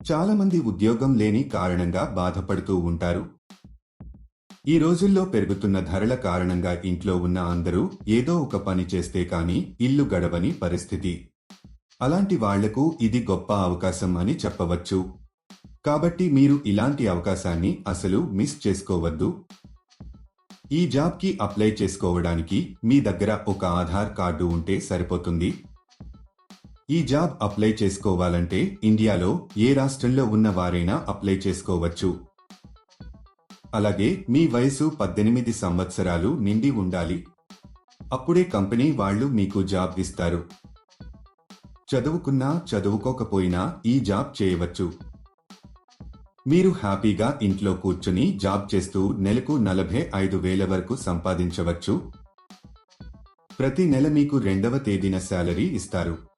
చాలామంది ఉద్యోగం లేని కారణంగా బాధపడుతూ ఉంటారు. ఈ రోజుల్లో పెరుగుతున్న ధరల కారణంగా ఇంట్లో ఉన్న అందరూ ఏదో ఒక పని చేస్తే కానీ ఇల్లు గడవని పరిస్థితి. అలాంటి వాళ్ళకు ఇది గొప్ప అవకాశం అని చెప్పవచ్చు. కాబట్టి మీరు ఇలాంటి అవకాశాన్ని అసలు మిస్ చేసుకోవద్దు. ఈ జాబ్కి అప్లై చేసుకోవడానికి మీ దగ్గర ఒక ఆధార్ కార్డు ఉంటే సరిపోతుంది. ఈ జాబ్ అప్లై చేసుకోవాలంటే ఇండియాలో ఏ రాష్ట్రంలో ఉన్న వారైనా అప్లై చేసుకోవచ్చు. అలాగే మీ వయసు పద్దెనిమిది సంవత్సరాలు నిండి ఉండాలి. అప్పుడే కంపెనీ వాళ్ళు మీకు జాబ్ ఇస్తారు. చదువుకున్నా చదువుకోకపోయినా ఈ జాబ్ చేయవచ్చు. మీరు హ్యాపీగా ఇంట్లో కూర్చుని జాబ్ చేస్తూ నెలకు నలభై ఐదు వేల వరకు సంపాదించవచ్చు. ప్రతి నెల మీకు రెండవ తేదీన శాలరీ ఇస్తారు.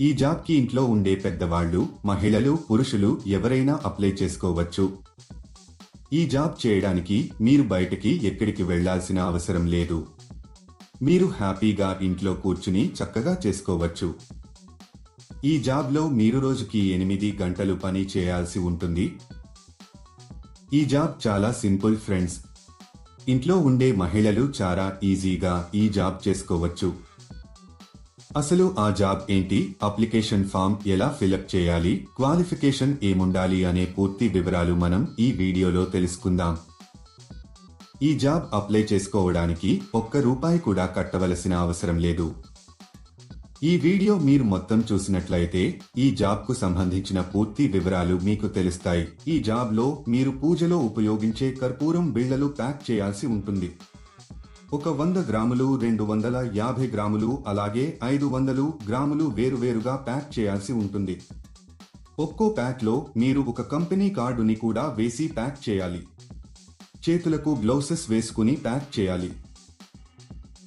ఈ జాబ్కి ఇంట్లో ఉండే పెద్దవాళ్ళు మహిళలు పురుషులు ఎవరైనా అప్లై చేసుకోవచ్చు. ఈ జాబ్ చేయడానికి మీరు బయటకి ఎక్కడికి వెళ్ళాల్సిన అవసరం లేదు. మీరు హ్యాపీగా ఇంట్లో కూర్చుని చక్కగా చేసుకోవచ్చు. ఈ జాబ్లో మీరు రోజుకి ఎనిమిది గంటలు పని చేయాల్సి ఉంటుంది. ఈ జాబ్ చాలా సింపుల్ ఫ్రెండ్స్. ఇంట్లో ఉండే మహిళలు చాలా ఈజీగా ఈ జాబ్ చేసుకోవచ్చు. అసలు ఆ జాబ్ ఏంటి? అప్లికేషన్ ఫామ్ ఎలా ఫిలప్ చేయాలి? క్వాలిఫికేషన్ ఏముండాలి అనే పూర్తి వివరాలు మనం ఈ వీడియోలో తెలుసుకుందాం. ఈ జాబ్ అప్లై చేసుకోవడానికి ఒక్క రూపాయి కూడా కట్టవలసిన అవసరం లేదు. ఈ వీడియో మీరు మొత్తం చూసినట్లయితే ఈ జాబ్కు సంబంధించిన పూర్తి వివరాలు మీకు తెలుస్తాయి. ఈ జాబ్లో మీరు పూజలో ఉపయోగించే కర్పూరం బిళ్ళలు ప్యాక్ చేయాల్సి ఉంటుంది. ఒక వంద గ్రాములు రెండు వందల యాభై గ్రాములు అలాగే ఐదు వందలు గ్రాములు వేరువేరుగా ప్యాక్ చేయాల్సి ఉంటుంది. ఒక్కో ప్యాక్లో మీరు ఒక కంపెనీ కార్డుని కూడా వేసి ప్యాక్ చేయాలి. చేతులకు గ్లౌసెస్ వేసుకుని ప్యాక్ చేయాలి.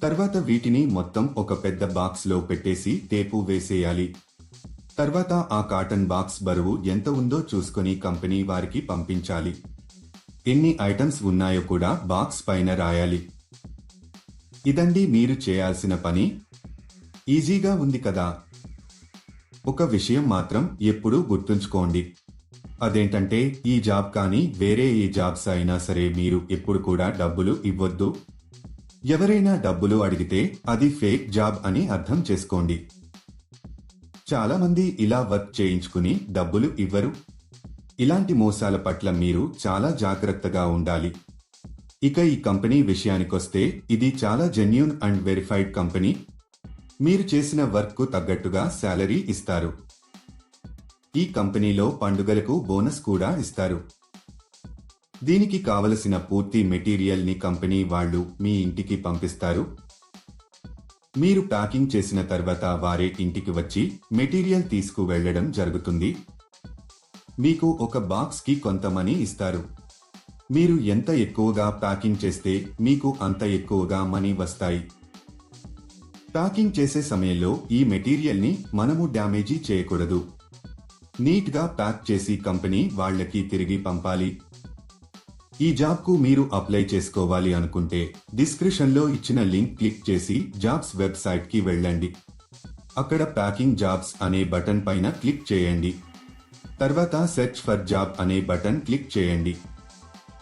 తర్వాత వీటిని మొత్తం ఒక పెద్ద బాక్స్లో పెట్టేసి టేపు వేసేయాలి. తర్వాత ఆ కాటన్ బాక్స్ బరువు ఎంత ఉందో చూసుకొని కంపెనీ వారికి పంపించాలి. ఎన్ని ఐటమ్స్ ఉన్నాయో కూడా బాక్స్ పైన రాయాలి. ఇదండి మీరు చేయాల్సిన పని. ఈజీగా ఉంది కదా. ఒక విషయం మాత్రం ఎప్పుడూ గుర్తుంచుకోండి. అదేంటంటే ఈ జాబ్ కానీ వేరే ఏ జాబ్స్ అయినా సరే మీరు ఎప్పుడు కూడా డబ్బులు ఇవ్వద్దు. ఎవరైనా డబ్బులు అడిగితే అది ఫేక్ జాబ్ అని అర్థం చేసుకోండి. చాలామంది ఇలా వర్క్ చేయించుకుని డబ్బులు ఇవ్వరు. ఇలాంటి మోసాల పట్ల మీరు చాలా జాగ్రత్తగా ఉండాలి. ఇక ఈ కంపెనీ విషయానికొస్తే ఇది చాలా జెన్యున్ అండ్ వెరిఫైడ్ కంపెనీ. మీరు చేసిన వర్క్కు తగ్గట్టుగా శాలరీ ఇస్తారు. ఈ కంపెనీలో పండుగలకు బోనస్ కూడా ఇస్తారు. దీనికి కావలసిన పూర్తి మెటీరియల్ని కంపెనీ వాళ్ళు మీ ఇంటికి పంపిస్తారు. మీరు ప్యాకింగ్ చేసిన తర్వాత వారే ఇంటికి వచ్చి మెటీరియల్ తీసుకు వెళ్ళడం జరుగుతుంది. మీకు ఒక బాక్స్కి కొంత మనీ ఇస్తారు. మీరు ఎంత ఎక్కువగా ప్యాకింగ్ చేస్తే మీకు అంత ఎక్కువగా మనీ వస్తాయి. ప్యాకింగ్ చేసే సమయంలో ఈ మెటీరియల్ని మనము డ్యామేజీ చేయకూడదు. నీట్గా ప్యాక్ చేసి కంపెనీ వాళ్ళకి తిరిగి పంపాలి. ఈ జాబ్కు మీరు అప్లై చేసుకోవాలి అనుకుంటే డిస్క్రిప్షన్లో ఇచ్చిన లింక్ క్లిక్ చేసి జాబ్స్ వెబ్సైట్కి వెళ్ళండి. అక్కడ ప్యాకింగ్ జాబ్స్ అనే బటన్ పైన క్లిక్ చేయండి. తర్వాత సెర్చ్ ఫర్ జాబ్ అనే బటన్ క్లిక్ చేయండి.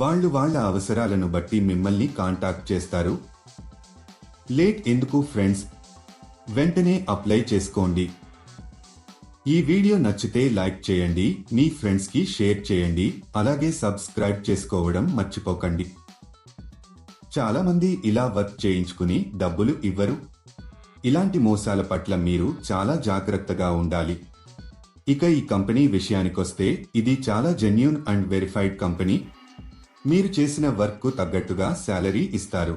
వాళ్ళు వాళ్ళ అవసరాలను బట్టి మిమ్మల్ని కాంటాక్ట్ చేస్తారు. లేట్ ఎందుకు ఫ్రెండ్స్? వెంటనే అప్లై చేసుకోండి. ఈ వీడియో నచ్చితే లైక్ చేయండి మీ ఫ్రెండ్స్కి షేర్ చేయండి అలాగే సబ్స్క్రైబ్ చేసుకోవడం మర్చిపోకండి. చాలా మంది ఇలా వర్క్ చేయించుకుని డబ్బులు ఇవ్వరు. ఇలాంటి మోసాల పట్ల మీరు చాలా జాగ్రత్తగా ఉండాలి. ఇక ఈ కంపెనీ విషయానికొస్తే ఇది చాలా జెన్యున్ అండ్ వెరిఫైడ్ కంపెనీ. మీరు చేసిన వర్క్కు తగ్గట్టుగా శాలరీ ఇస్తారు.